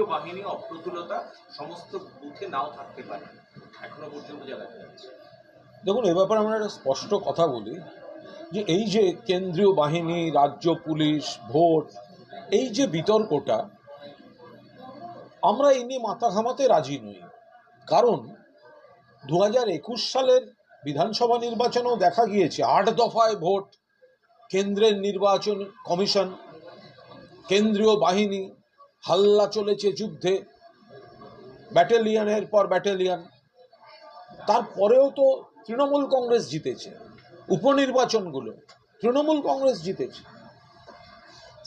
কেন্দ্রীয় বাহিনী অপ্রতুলতা সমস্ত বুথে নাও থাকতে পারে। এখনও পর্যন্ত যা দেখা যাচ্ছে। দেখুন, এ ব্যাপারে আমরা একটা স্পষ্ট কথা বলি যে এই যে কেন্দ্রীয় বাহিনী, রাজ্য পুলিশ, ভোট, এই যে বিতর্কটা, আমরা এই নিয়ে মাথা ঘামাতে রাজি নই। কারণ দু হাজার একুশ সালের বিধানসভা নির্বাচনেও দেখা গিয়েছে আট দফায় ভোট, কেন্দ্রের নির্বাচন কমিশন, কেন্দ্রীয় বাহিনী হাল্লা চলেছে যুদ্ধে। ব্যাটালিয়নের পর ব্যাটালিয়ন। তারপরেও তো তৃণমূল কংগ্রেস জিতেছে। উপনির্বাচনগুলো তৃণমূল কংগ্রেস জিতেছে।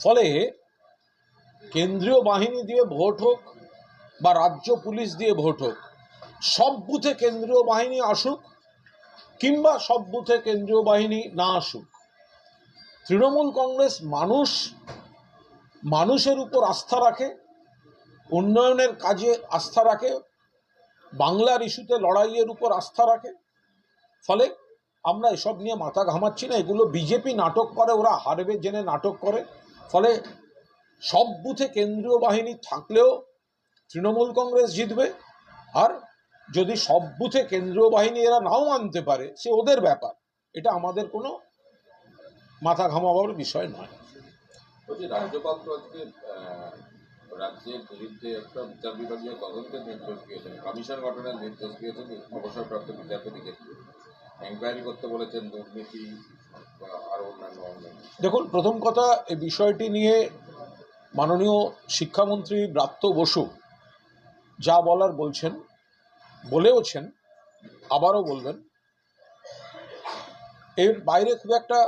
ফলে কেন্দ্রীয় বাহিনী দিয়ে ভোট হোক বা রাজ্য পুলিশ দিয়ে ভোট হোক, সব বুথে কেন্দ্রীয় বাহিনী আসুক কিংবা সব বুথে কেন্দ্রীয় বাহিনী না আসুক, তৃণমূল কংগ্রেস মানুষ মানুষের উপর আস্থা রাখে, উন্নয়নের কাজে আস্থা রাখে, বাংলার ইস্যুতে লড়াইয়ের উপর আস্থা রাখে। ফলে আমরা এসব নিয়ে মাথা ঘামাচ্ছি না, এগুলো বিজেপি নাটক করে, ওরা হারবে জেনে নাটক করে। ফলে সব বুথে কেন্দ্রীয় বাহিনী থাকলেও তৃণমূল কংগ্রেস জিতবে, আর যদি সব বুথে কেন্দ্রীয় বাহিনী এরা নাও আনতে পারে, সে ওদের ব্যাপার। এটা আমাদের কোনো মাথা ঘামাবার বিষয় নয়। বলছি, রাজ্যপাল আজকে রাজ্যের বিরুদ্ধে একটা বিচার বিভাগীয় তদন্তের নির্দেশ দিয়েছেন। কমিশন গঠনের নির্দেশ দিয়েছেন অবসরপ্রাপ্ত বিচারপতিকে এনকোয়ারি করতে বলেছেন দুর্নীতি দেখুন, প্রথম কথা, এই বিষয়টি নিয়ে মাননীয় শিক্ষামন্ত্রী ব্রাত্য বসু যা বলার বলছেন, বলেওছেন, আবারও বলবেন। এর বাইরে খুব একটা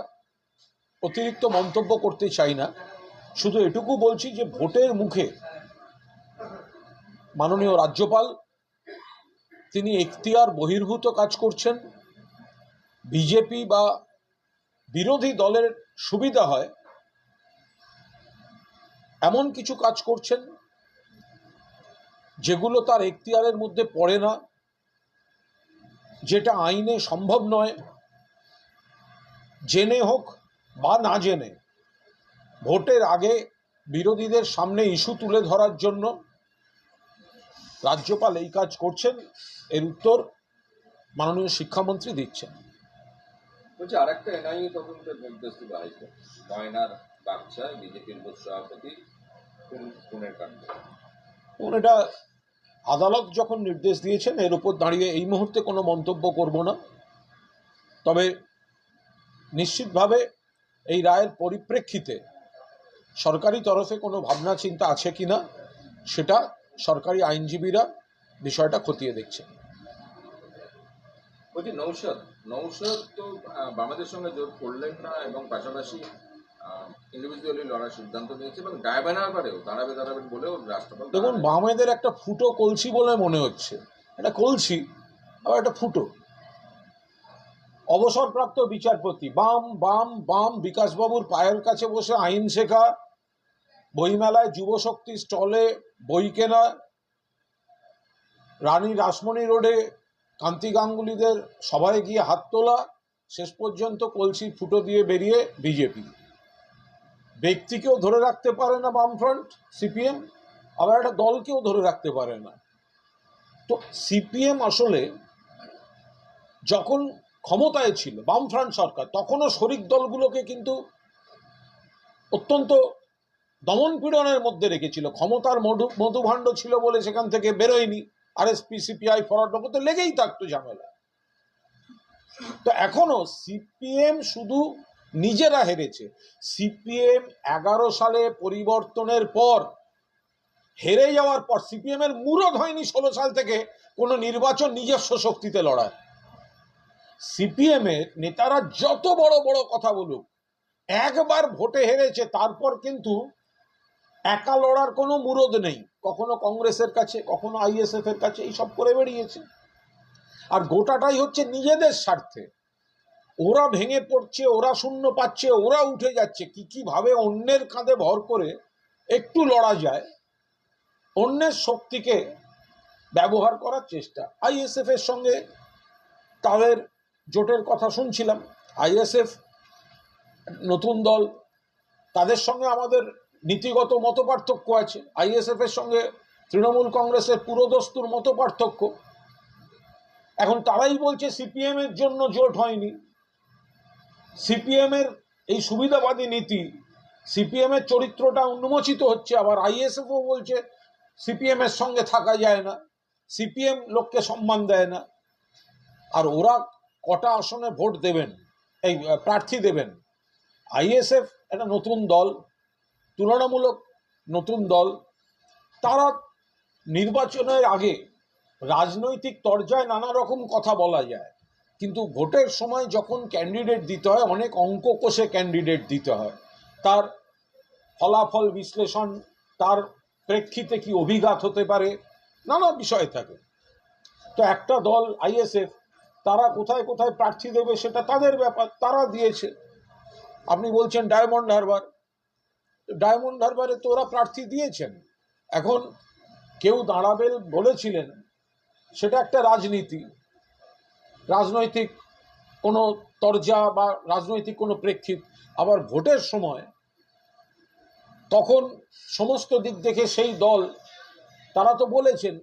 অতিরিক্ত মন্তব্য করতে চাই না। শুধু এটুকু বলছি যে ভোটের মুখে মাননীয় রাজ্যপাল, তিনি এখতিয়ার বহির্ভূত কাজ করছেন। বিজেপি বা বিরোধী দলের সুবিধা হয়। এমন কিছু কাজ করছেন যেগুলো তার এখতিয়ারের মধ্যে পড়ে না, যেটা আইনে সম্ভব নয়। জেনে হোক বা না জেনে ভোটের আগে বিরোধীদের সামনে ইস্যু তুলে ধরার জন্য রাজ্যপাল এই কাজ করছেন এর উত্তর মাননীয় শিক্ষামন্ত্রী দিচ্ছেন। বলছি আর একটা এনআইএ তদন্তের নির্দেশ দিল হাইকোর্ট। ময়নার বাচ্চা বিজেপির বুথ সভাপতি খুন- খুনের কাণ্ড? এটা আদালত যখন নির্দেশ দিয়েছেন এর উপর দাঁড়িয়ে এই মুহূর্তে কোনো মন্তব্য করব না। তবে নিশ্চিতভাবে এই রায়ের পরিপ্রেক্ষিতে সরকারি তরফে কোনো ভাবনা চিন্তা আছে কি না সেটা সরকারি আইনজীবীরা বিষয়টা খতিয়ে দেখছেন বলছি নৌশদ নৌশদ তো বাংলাদেশের সঙ্গে জোট করলেন না এবং পাশাপাশি ইন্ডিভিজুয়ালি লড়ার সিদ্ধান্ত নিয়েছে এবং ডায়বেনার বারেও দাঁড়াবে দাঁড়াবেন বলেও রাষ্ট্রপাল দেখুন বামেদের একটা ফুটো কলসি বলে মনে হচ্ছে। এটা কলসি আবার একটা ফুটো। অবসরপ্রাপ্ত বিচারপতি। বাম বাম বাম, বিকাশবাবুর পায়ের কাছে বসে আইন শেখা, বইমেলায় যুবশক্তি স্টলে বই কেনা, রানী রাসমণি রোডে কান্তি গাঙ্গুলিদের সভায় গিয়ে হাত তোলা, শেষ পর্যন্ত কলসি ফুটো দিয়ে বেরিয়ে বিজেপি। ব্যক্তিকেও ধরে রাখতে পারে না বামফ্রন্ট, সিপিএম, আবার একটা দলকেও ধরে রাখতে পারে না। তো সিপিএম আসলে যখন ক্ষমতায় ছিল, বামফ্রন্ট সরকার, তখনও শরিক দলগুলোকে কিন্তু অত্যন্ত দমন পীড়নের মধ্যে রেখেছিল। ক্ষমতার মধু, মধুভাণ্ড ছিল বলে সেখান থেকে বেরোয়নি। আরএসপি, সিপিআই ফরওয়ার্ড তো লেগেই থাকতো ঝামেলা। তো এখনও সিপিএম শুধু নিজেরা হেরেছে। সিপিএম এগারো সালে পরিবর্তনের পর হেরে যাওয়ার পর সিপিএম এর মুরদ হয়নি ষোলো সাল থেকে, কোনো নির্বাচন নিজস্ব শক্তিতে লড়ায়। সিপিএম এর নেতারা যত বড় বড় কথা বলুক, একবার ভোটে হেরেছে, তারপর কিন্তু একা লড়ার কোনো মুরদ নেই। কখনো কংগ্রেসের কাছে, কখনো আইএসএফ এর কাছে এইসব করে বেরিয়েছে আর গোটাটাই হচ্ছে নিজেদের স্বার্থে। ওরা ভেঙে পড়ছে, ওরা শূন্য পাচ্ছে, ওরা উঠে যাচ্ছে। কি কীভাবে অন্যের কাঁধে ভর করে একটু লড়া যায়, অন্যের শক্তিকে ব্যবহার করার চেষ্টা। আইএসএফ এর সঙ্গে তাদের জোটের কথা শুনছিলাম আইএসএফ নতুন দল, তাদের সঙ্গে আমাদের নীতিগত মতপার্থক্য আছে। আইএসএফ এর সঙ্গে তৃণমূল কংগ্রেসের পুরোদস্তুর মতো পার্থক্য এখন তারাই বলছে সিপিএম এর জন্য জোট হয়নি। সিপিএম এর এই সুবিধাবাদী নীতি, সিপিএম এর চরিত্রটা উন্মোচিত হচ্ছে, আবার আইএসএফও বলছে সিপিএম এর সঙ্গে থাকা যায় না, সিপিএম লোককে সম্মান দেয় না। আর ওরা কটা আসনে ভোট দেবেন? এই প্রার্থী দেবেন। আইএসএফ একটা নতুন দল, তুলনামূলক নতুন দল। তারা নির্বাচনের আগে রাজনৈতিক তরজায় নানা রকম কথা বলা যায়। কিন্তু ভোটের সময় যখন ক্যান্ডিডেট দিতে হয়, অনেক অঙ্ক কষে ক্যান্ডিডেট দিতে হয়। তার ফলাফল বিশ্লেষণ, তার প্রেক্ষিতে কি অভিঘাত হতে পারে, নানা বিষয় থাকে। তো একটা দল, আইএসএফ তারা কোথায় কোথায় প্রার্থী দেবে সেটা তাদের ব্যাপার, তারা দিয়েছে। আপনি বলছেন ডায়মন্ড হারবার। ডায়মন্ড হারবারে তো ওরা প্রার্থী দিয়েছেন। এখন কেউ দাঁড়াবেন বলেছিলেন, সেটা একটা রাজনীতি। রাজনৈতিক কোনো তরজা বা রাজনৈতিক কোনো প্রেক্ষিত। আবার ভোটের সময় তখন সমস্ত দিক দেখে সেই দল, তারা তো বলেছেন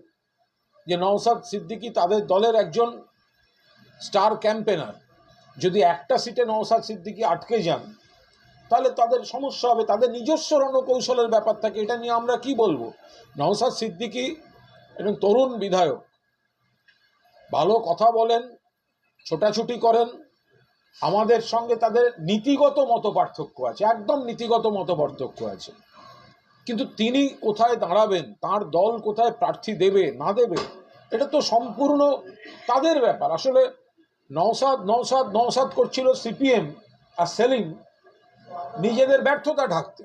যে নওসাদ সিদ্দিকি তাদের দলের একজন স্টার ক্যাম্পেনার যদি একটা সিটে নওসাদ সিদ্দিকী আটকে যান, তাহলে তাদের সমস্যা হবে, তাদের নিজস্ব রণকৌশলের ব্যাপার থাকে, এটা নিয়ে আমরা কি বলব? নওসাদ সিদ্দিকী একজন তরুণ বিধায়ক, ভালো কথা বলেন, ছোটাছুটি করেন, আমাদের সঙ্গে তাদের নীতিগত মত পার্থক্য আছে, একদম নীতিগত মত পার্থক্য আছে। কিন্তু তিনি কোথায় দাঁড়াবেন, তার দল কোথায় প্রার্থী দেবে, না দেবে, এটা তো সম্পূর্ণ তাদের ব্যাপার। আসলে নওসাদ নওসাদ নওসাদ করছিল সিপিএম আর সেলিম, নিজেদের ব্যর্থতা ঢাকতে।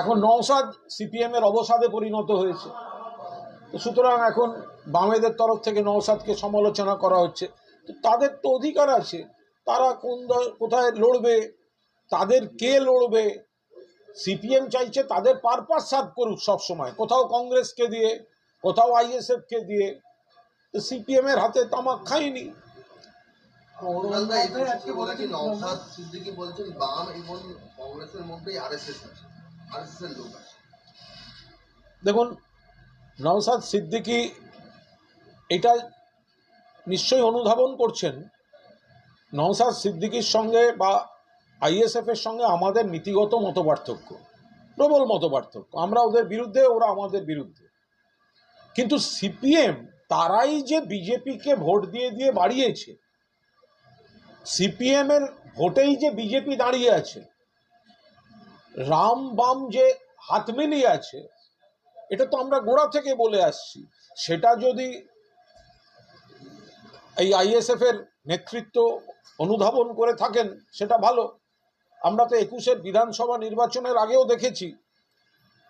এখন নওসাদ সিপিএম এর অবসাদে পরিণত হয়েছে। সুতরাং এখন বামেদের তরফ থেকে নওসাদকে সমালোচনা করা হচ্ছে। তো তাদের তো অধিকার আছে। তারা কোন কোথায় লড়বে, তাদের কে লড়বে? সিপিএম চাইছে তাদের পারপাস সার্ভ করুক সবসময়। কোথাও কংগ্রেসকে দিয়ে, কোথাও আইএসএফকে দিয়ে। তো সিপিএম এর হাতে তামাক খায়নি। নওশাদ সিদ্দিকী বলছেন বাম এবং কংগ্রেসের মধ্যেই আরএসএস আছে আরএসএস লোক আছে। দেখুন নওসাদ সিদ্দিকী এটা নিশ্চয়ই অনুধাবন করছেন। নওসাদ সিদ্দিকীর সঙ্গে বা আইএসএফ এর সঙ্গে আমাদের নীতিগত মতপার্থক্য প্রবল মতপার্থক্য। আমরা ওদের বিরুদ্ধে ওরা আমাদের বিরুদ্ধে। কিন্তু সিপিএম তারাই যে বিজেপিকে ভোট দিয়ে দিয়ে বাড়িয়েছে সিপিএম এর ভোটেই যে বিজেপি দাঁড়িয়ে আছে, রাম বাম যে হাত মিলিয়ে আছে, এটা তো আমরা গোড়া থেকে বলে আসছি। সেটা যদি এই আইএসএফ এর নেতৃত্ব অনুধাবন করে থাকেন, সেটা ভালো। আমরা তো একুশের বিধানসভা নির্বাচনের আগেও দেখেছি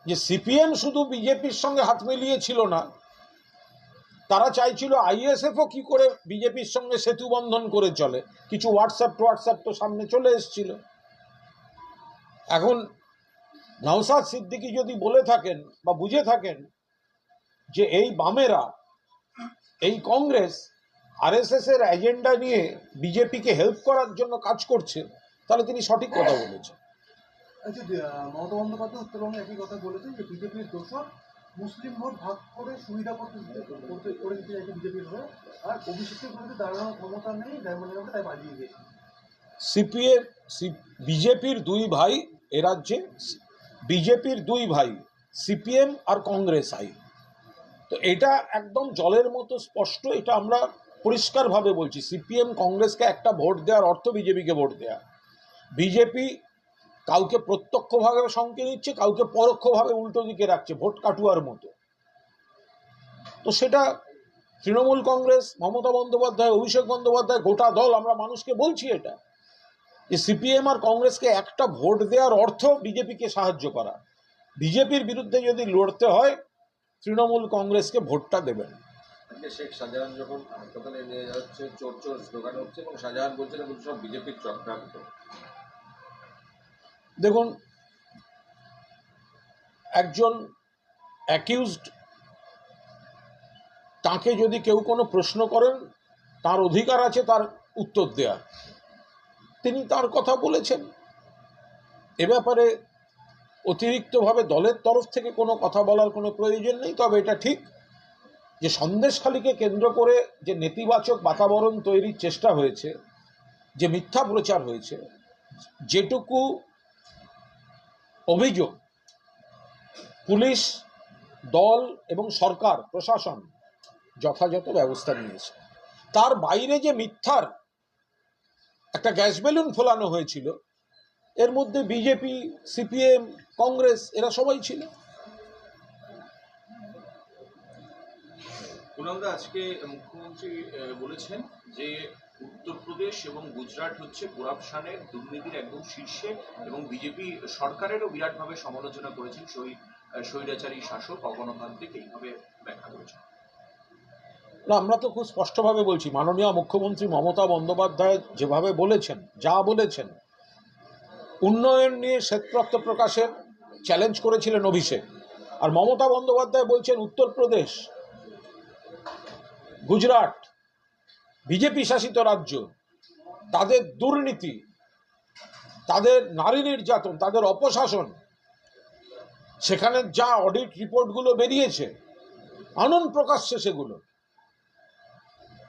যে সিপিএম শুধু বিজেপির সঙ্গে হাত মিলিয়ে ছিল না তারা চাইছিল আইএসএফও কি করে বিজেপির সঙ্গে সেতু বন্ধন করে চলে। কিছু হোয়াটসঅ্যাপ হোয়াটসঅ্যাপ তো সামনে চলে এসেছিল। এখন নওসাদ সিদ্দিকী যদি বলে থাকেন বা বুঝে থাকেন যে এই বামেরা, এই কংগ্রেস আরএসএস এর এজেন্ডা নিয়ে বিজেপিকে হেল্প করার জন্য কাজ করছে, তাহলে তিনি সঠিক কথা বলেছেন। আচ্ছা মমতা বন্দ্যোপাধ্যায় উত্তরবঙ্গে একই কথা বলেছেন যে বিজেপির দোষর মুসলিম ভোট ভাগ করে সুবিধা করতে করতে, করে দিতে চাইছে বিজেপির হয়ে। আর অভিষেকের বিরুদ্ধে দাঁড়ানোর ক্ষমতা নেই ডায়মন্ড তাই বাজিয়ে গেছে সিপিএ বিজেপির দুই ভাই এ রাজ্যে, বিজেপির দুই ভাই, সিপিএম আর কংগ্রেস আই। তো এটা একদম জলের মতো স্পষ্ট, এটা আমরা পরিষ্কারভাবে বলছি। সিপিএম, কংগ্রেসকে একটা ভোট দেওয়ার অর্থ বিজেপিকে ভোট দেওয়া বিজেপি কাউকে প্রত্যক্ষভাবে সঙ্গে নিচ্ছে, কাউকে পরোক্ষভাবে উল্টো দিকে রাখছে, ভোট কাটুয়ার মতো। তো সেটা তৃণমূল কংগ্রেস, মমতা বন্দ্যোপাধ্যায়, অভিষেক বন্দ্যোপাধ্যায়, গোটা দল, আমরা মানুষকে বলছি এটা, যে সিপিএম আর কংগ্রেসকে একটা ভোট দেওয়ার অর্থ বিজেপিকে সাহায্য করা। বিজেপির বিরুদ্ধে যদি লড়তে হয়, তৃণমূল কংগ্রেসকে ভোটটা দেবেন। শেখ শাহজাহান যখন হাসপাতালে নিয়ে যাচ্ছে, চোর চোর স্লোগান হচ্ছে এবং শাহজাহান বলছেন সব বিজেপির চক্রান্ত। দেখুন, একজন অ্যাকিউজড তাকে যদি কেউ কোনো প্রশ্ন করেন, তার অধিকার আছে তার উত্তর দেওয়ার তিনি তার কথা বলেছেন। এ ব্যাপারে অতিরিক্তভাবে দলের তরফ থেকে কোনো কথা বলার কোনো প্রয়োজন নেই, তবে এটা ঠিক যে সন্দেশখালীকে কেন্দ্র করে যে নেতিবাচক বাতাবরণ তৈরির চেষ্টা হয়েছে, যে মিথ্যা প্রচার হয়েছে, যেটুকু অভিযোগ, পুলিশ, দল এবং সরকার, প্রশাসন যথাযথ ব্যবস্থা নিয়েছে। তার বাইরে যে মিথ্যার একটা গ্যাস বেলুন ফোলানো হয়েছিল, এর মধ্যে বিজেপি, সিপিএম, কংগ্রেস এরা সবাই ছিল। আজকে মুখ্যমন্ত্রী বলেছেন যে উত্তরপ্রদেশ এবং গুজরাট হচ্ছে করাপশনের দুর্নীতির একদম শীর্ষে এবং বিজেপি সরকারেরও বিরাটভাবে সমালোচনা করেছেন আহ, স্বৈরাচারী শাসক অগণতান্ত্রিক এইভাবে ব্যাখ্যা করেছেন। না আমরা তো খুব স্পষ্টভাবে বলছি মাননীয় মুখ্যমন্ত্রী মমতা বন্দ্যোপাধ্যায় যেভাবে বলেছেন যা বলেছেন উন্নয়ন নিয়ে শ্বেতপত্র প্রকাশের চ্যালেঞ্জ করেছিলেন অভিষেক। আর মমতা বন্দ্যোপাধ্যায় বলছেন উত্তরপ্রদেশ গুজরাট বিজেপি শাসিত রাজ্য, তাদের দুর্নীতি, তাদের নারী নির্যাতন, তাদের অপশাসন, সেখানে যা অডিট রিপোর্টগুলো বেরিয়েছে, আনন্দ প্রকাশ্যে সেগুলো।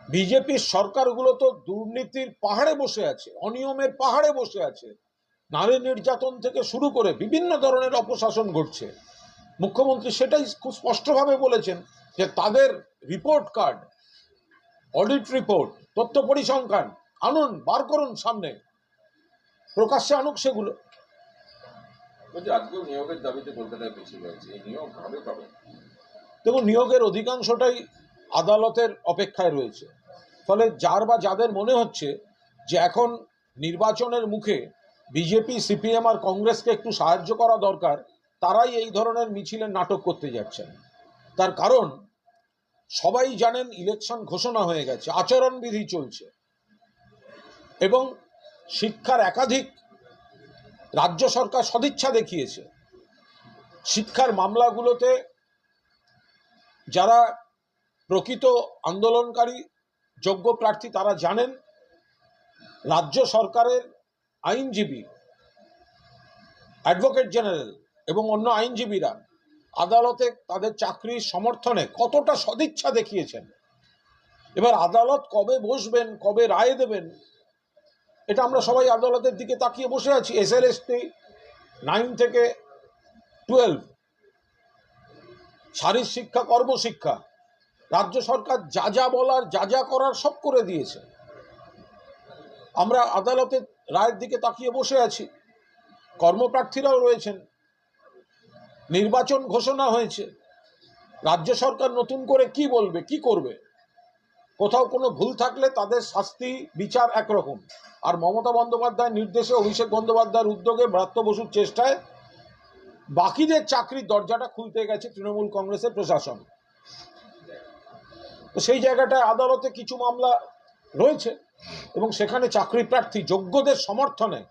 বিজেপির সরকারগুলো তো দুর্নীতির পাহাড়ে বসে আছে, অনিয়মের পাহাড়ে বসে আছে। নারী নির্যাতন থেকে শুরু করে বিভিন্ন ধরনের অপশাসন ঘটছে। মুখ্যমন্ত্রী সেটাই খুব স্পষ্টভাবে বলেছেন যে তাদের রিপোর্ট কার্ড অডিট রিপোর্ট তথ্য পরিসংখ্যান আনুন বার করুন সামনে। প্রকাশ্যে আনুক সেগুলো। আজকেও নিয়োগের দাবিতে কলকাতায় মিছিল হয়েছে এই নিয়োগ হবে কবে? দেখুন নিয়োগের অধিকাংশটাই আদালতের অপেক্ষায় রয়েছে। ফলে যার বা যাদের মনে হচ্ছে যে এখন নির্বাচনের মুখে বিজেপি সিপিএম আর কংগ্রেসকে একটু সাহায্য করা দরকার তারাই এই ধরনের মিছিলের নাটক করতে যাচ্ছেন। তার কারণ সবাই জানেন ইলেকশন ঘোষণা হয়ে গেছে, আচরণবিধি চলছে। এবং শিক্ষার একাধিক রাজ্য সরকার সদিচ্ছা দেখিয়েছে। শিক্ষার মামলাগুলোতে যারা প্রকৃত আন্দোলনকারী, যোগ্য প্রার্থী তারা জানেন, রাজ্য সরকারের আইনজীবী অ্যাডভোকেট জেনারেল এবং অন্য আইনজীবীরা আদালতে তাদের চাকরির সমর্থনে কতটা সদিচ্ছা দেখিয়েছেন? এবার আদালত কবে বসবেন, কবে রায় দেবেন, এটা আমরা সবাই আদালতের দিকে তাকিয়ে বসে আছি। এস এল এসটি নাইন থেকে টুয়েলভ শারীর শিক্ষা, কর্মশিক্ষা, রাজ্য সরকার যা যা বলার, যা যা করার সব করে দিয়েছে। আমরা আদালতের রায়ের দিকে তাকিয়ে বসে আছি। কর্মপ্রার্থীরাও রয়েছেন। নির্বাচন ঘোষণা হয়েছে। রাজ্য সরকার নতুন করে কি বলবে, কি করবে? কোথাও কোনো ভুল থাকলে তাদের শাস্তি, বিচার একরকম। আর মমতা বন্দ্যোপাধ্যায়ের নির্দেশে অভিষেক বন্দ্যোপাধ্যায়ের উদ্যোগে ব্রাত্য বসুর চেষ্টায় বাকিদের চাকরির দরজাটা খুলতে গেছে তৃণমূল কংগ্রেসের প্রশাসন। তো সেই জায়গাটায় আদালতে কিছু মামলা রয়েছে এবং সেখানে চাকরি প্রার্থী যোগ্যদের সমর্থনে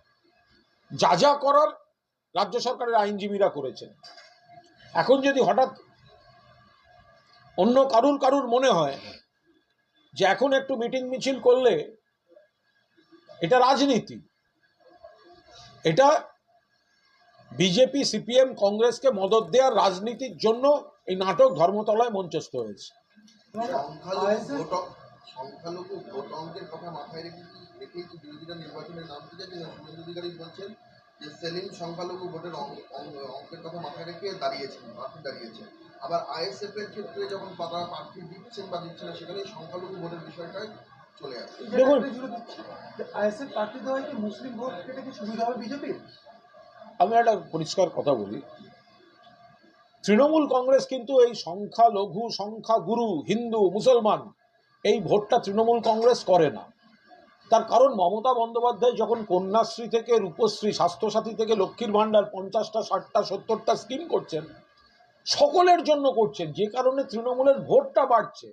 যা যা করার রাজ্য সরকারের আইনজীবীরা করেছেন। এখন যদি হঠাৎ অন্য কারুর কারুর মনে হয় যে এখন একটু মিটিং মিছিল করলে এটা রাজনীতি, এটা বিজেপি, সিপিএম, কংগ্রেসকে মদত দেওয়ার রাজনীতির জন্য এই নাটক ধর্মতলায় মঞ্চস্থ হয়েছে। সংখ্যালঘু ভোট অঙ্কের কথা মাথায় রেখে বিরোধীরা নির্বাচনে নামতে যাচ্ছে না অধিকারী বলছেন যে সেলিম সংখ্যালঘু ভোটের অঙ্ক- অঙ্ক- অঙ্কের কথা মাথায় রেখে দাঁড়িয়েছেন প্রার্থী দাঁড়িয়েছেন। আবার আইএসএফ এর ক্ষেত্রে যখন তারা প্রার্থী দিচ্ছেন বা দিচ্ছেন না সেখানে সংখ্যালঘু ভোটের বিষয়টা চলে আসে। দেখুন। আইএসএফ প্রার্থী দেওয়ায় কি মুসলিম ভোট কেটে কি সুবিধা হবে বিজেপির? আমি একটা পরিষ্কার কথা বলি। তৃণমূল কংগ্রেস কিন্তু এই সংখ্যা লঘু সংখ্যা গুরু হিন্দু মুসলমান এই ভোটটা তৃণমূল কংগ্রেস করে না। তার কারণ মমতা বন্দ্যোপাধ্যায় যখন কন্যাশ্রী থেকে, রূপশ্রী, স্বাস্থ্যসাথী থেকে, লক্ষ্মীর ভাণ্ডার, পঞ্চাশটা, ষাটটা, সত্তরটা স্কিম করছেন, সকলের জন্য করছেন, যে কারণে তৃণমূলের ভোটটা বাড়ছে।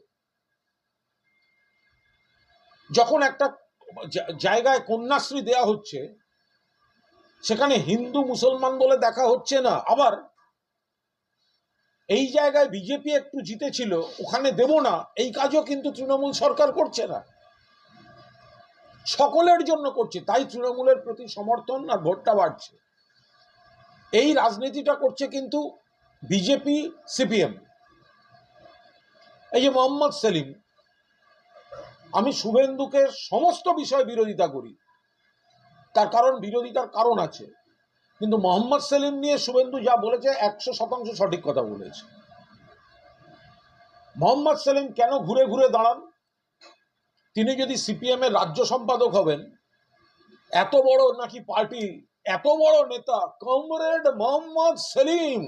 যখন একটা জায়গায় কন্যাশ্রী দেয়া হচ্ছে, সেখানে হিন্দু মুসলমান বলে দেখা হচ্ছে না, আবার এই জায়গায় বিজেপি একটু জিতেছিল, ওখানে দেব না, এই কাজও কিন্তু তৃণমূল সরকার করছে না। সকলের জন্য করছে, তাই তৃণমূলের প্রতি সমর্থন আর ভোটটা বাড়ছে। এই রাজনীতিটা করছে কিন্তু বিজেপি, সিপিএম। এই যে মোহাম্মদ সেলিম, আমি শুভেন্দুকে সমস্ত বিষয়ে বিরোধিতা করি। তার কারণ বিরোধিতার কারণ আছে। কিন্তু মোহাম্মদ সেলিম নিয়ে শুভেন্দু যা বলেছে, একশো শতাংশ সঠিক কথা বলেছে। মোহাম্মদ সেলিম কেন ঘুরে ঘুরে দাঁড়ান? তিনি যদি সিপিএম এর রাজ্য সম্পাদক হবেন, এত বড় নাকি পার্টি, এত বড় নেতা, কমরেড মোহাম্মদ সেলিম।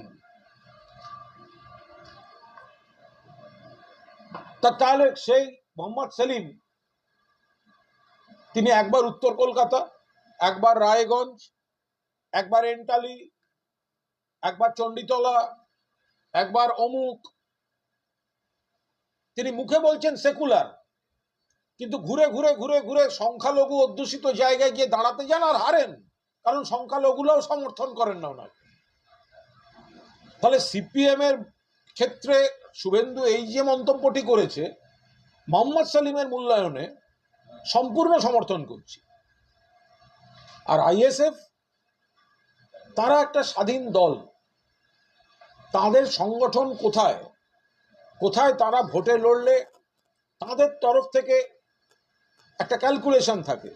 তা তাহলে সেই মোহাম্মদ সেলিম, তিনি একবার উত্তর কলকাতা, একবার রায়গঞ্জ, একবার এন্টালি, একবার চণ্ডীতলা, একবার অমুক, তিনি মুখে বলছেন সেকুলার। কিন্তু ঘুরে ঘুরে ঘুরে ঘুরে সংখ্যালঘু অধ্যুষিত জায়গায় গিয়ে দাঁড়াতে যান আর হারেন। কারণ সংখ্যালঘুরাও সমর্থন করেন না ওনাকে। তাহলে সিপিএম এর ক্ষেত্রে শুভেন্দু এই যে মন্তব্যটি করেছে, মোহাম্মদ সালিমের মূল্যায়নে সম্পূর্ণ সমর্থন করছি। আর আইএসএফ, তারা একটা স্বাধীন দল। তাদের সংগঠন কোথায়? কোথায় তারা ভোটে লড়লে তাদের তরফ থেকে একটা ক্যালকুলেশন থাকে।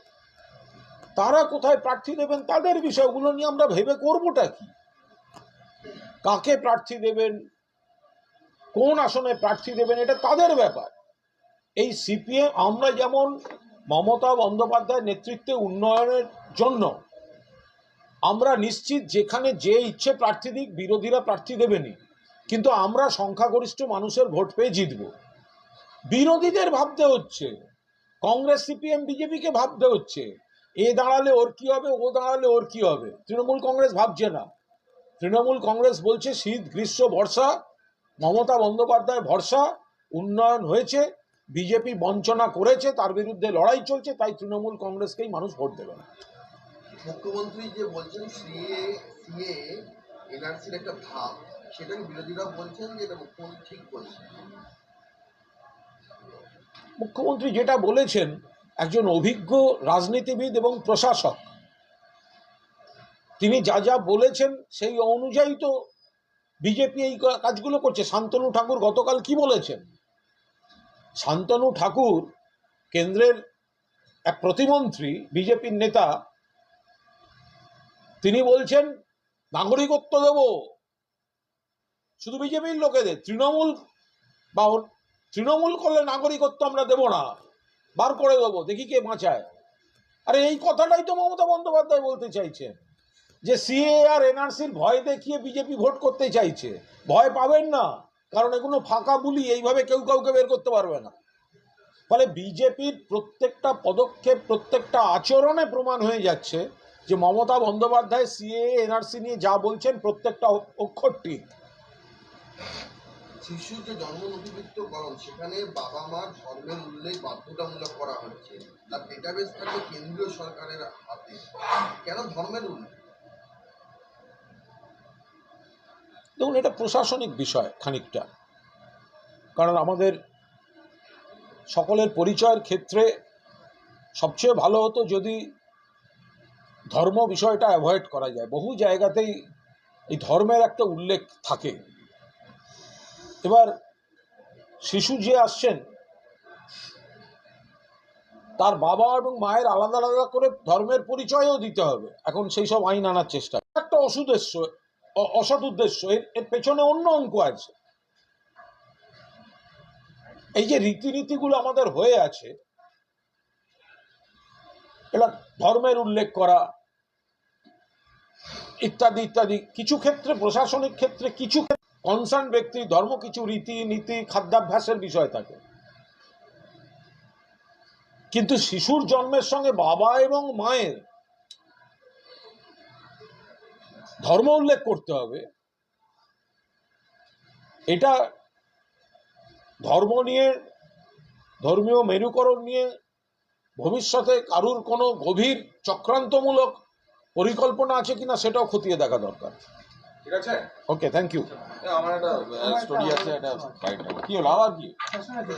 তারা কোথায় প্রার্থী দেবেন, তাদের বিষয়গুলো নিয়ে আমরা ভেবে করবোটা কি? কাকে প্রার্থী দেবেন? কোন আসনে প্রার্থী দেবেন? এটা তাদের ব্যাপার। এই সিপিএম আমরা যেমন মমতা বন্দ্যোপাধ্যায় নেতৃত্বে উন্নয়নের জন্য আমরা নিশ্চিত যেখানে যে ইচ্ছে প্রার্থী দিক, বিরোধীরা প্রার্থী দেবেনি কিন্তু আমরা সংখ্যাগরিষ্ঠ মানুষের ভোট পেয়ে জিতব। বিরোধীদের ভাবতে হচ্ছে কংগ্রেস, সিপিএম, বিজেপিকে ভাবতে হচ্ছে। এ দাঁড়ালে ওর কি হবে, ও দাঁড়ালে ওর কি হবে? তৃণমূল কংগ্রেস ভাবছে না। তৃণমূল কংগ্রেস বলছে, শীত, গ্রীষ্ম, বর্ষা, মমতা বন্দ্যোপাধ্যায় ভরসা, উন্নয়ন হয়েছে, বিজেপি বঞ্চনা করেছে, তার বিরুদ্ধে লড়াই চলছে, তাই তৃণমূল কংগ্রেসকেই মানুষ ভোট দেবে না। মুখ্যমন্ত্রী যে বলছেন, সিএ সিএ, এনআরসির একটা সেটাকে বিরোধীরা বলছেন যে এটা মুখ্যমন্ত্রী ঠিক বলছেন। মুখ্যমন্ত্রী যেটা বলেছেন, একজন অভিজ্ঞ রাজনীতিবিদ এবং প্রশাসক, তিনি যা যা বলেছেন সেই অনুযায়ী তো বিজেপি এই কাজগুলো করছে। শান্তনু ঠাকুর গতকাল কি বলেছেন? শান্তনু ঠাকুর কেন্দ্রের এক প্রতিমন্ত্রী, বিজেপির নেতা, তিনি বলছেন, নাগরিকত্ব দেব। শুধু বিজেপির লোকেদের, তৃণমূল বা তৃণমূল করলে নাগরিকত্ব আমরা দেব না। বার করে দেবো, দেখি কে বাঁচায়। আরে এই কথাটাই তো মমতা বন্দ্যোপাধ্যায় বলতে চাইছেন, যে সিএ আর এনআরসির ভয় দেখিয়ে বিজেপি ভোট করতে চাইছে। ভয় পাবেন না, কারণ এগুলো ফাঁকা বুলি, এইভাবে কেউ কাউকে বের করতে পারবে না। ফলে বিজেপির প্রত্যেকটা পদক্ষেপ, প্রত্যেকটা আচরণে প্রমাণ হয়ে যাচ্ছে যে মমতা বন্দ্যোপাধ্যায় সিএ এনআরসি নিয়ে যা বলছেন প্রত্যেকটা অক্ষর ঠিক। শিশুর যে জন্ম নথিভুক্তকরণ সেখানে বাবা মা ধর্মের উল্লেখ বাধ্যতামূলক করা হচ্ছে আর ডেটাবেস থাকবে কেন্দ্রীয় সরকারের হাতে। কেন ধর্মের উল্লেখ দেখুন, এটা প্রশাসনিক বিষয় খানিকটা। কারণ আমাদের সকলের পরিচয়ের ক্ষেত্রে সবচেয়ে ভালো হতো যদি ধর্ম বিষয়টা অ্যাভয়েড করা যায়। বহু জায়গাতেই এই ধর্মের একটা উল্লেখ থাকে। এবার শিশু যে আসছেন, তার বাবা এবং মায়ের আলাদা আলাদা করে ধর্মের পরিচয়ও দিতে হবে। এখন সেই সব আইন আনার চেষ্টা। একটা অসুদেশ্য অসৎ উদ্দেশ্য, এর এর পেছনে অন্য অঙ্ক আছে। এই যে রীতিনীতিগুলো আমাদের হয়ে আছে এটা ধর্মের উল্লেখ করা, ইত্যাদি ইত্যাদি, কিছু ক্ষেত্রে, প্রশাসনিক ক্ষেত্রে কিছু কনসার্ন ব্যক্তি, ধর্ম কিছু রীতি, নীতি, খাদ্যাভ্যাসের বিষয় থাকে। কিন্তু শিশুর জন্মের সঙ্গে বাবা এবং মায়ের ধর্ম উল্লেখ করতে হবে। এটা ধর্ম নিয়ে, ধর্মীয় মেরুকরণ নিয়ে ভবিষ্যতে কারুর কোনো গভীর চক্রান্তমূলক পরিকল্পনা আছে কিনা সেটাও খতিয়ে দেখা দরকার। ঠিক আছে? ওকে থ্যাংক ইউ আমার একটা স্টোরি আছে একটা কি হলো? আবার কি? যে